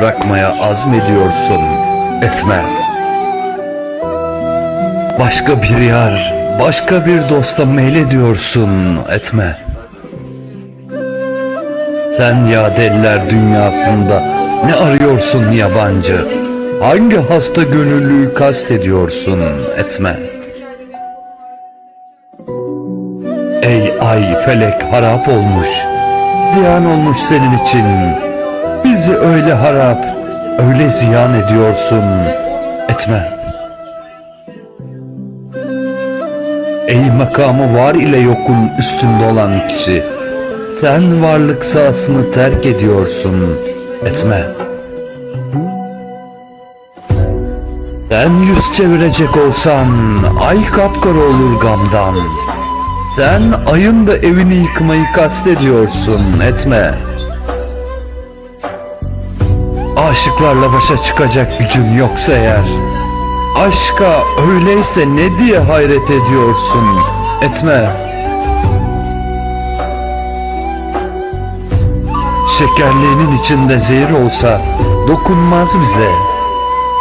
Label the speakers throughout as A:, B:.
A: bırakmaya azmediyorsun. Etme. Başka bir yar, başka bir dosta meylediyorsun. Etme. Sen ya deliler dünyasında ne arıyorsun yabancı? Hangi hasta gönüllüyü kastediyorsun? Etme. Ey ay felek harap olmuş, ziyan olmuş senin için. Bizi öyle harap, öyle ziyan ediyorsun. Etme. Ey makamı var ile yokun üstünde olan kişi. Sen varlık sahasını terk ediyorsun. Etme. Sen yüz çevirecek olsan ay kapkara olur gamdan. Sen ayın da evini yıkmayı kastediyorsun. Etme. Aşıklarla başa çıkacak gücün yoksa eğer. Aşka öyleyse ne diye hayret ediyorsun? Etme. Şekerliğinin içinde zehir olsa dokunmaz bize.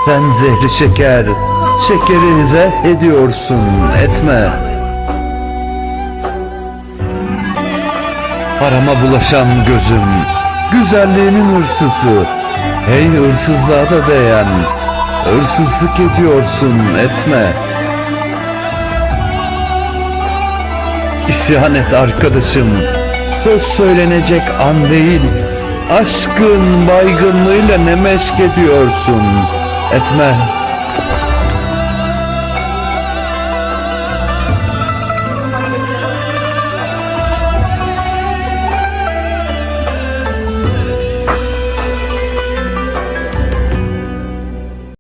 A: Sen zehri şeker, şekeri zeh ediyorsun. Etme. Harama bulaşan gözüm Güzelliğinin hırsızı Hey hırsızlığa da değen Hırsızlık ediyorsun etme. İsyan et arkadaşım Söz söylenecek an değil. Aşkın baygınlığıyla ne meşk ediyorsun? Etme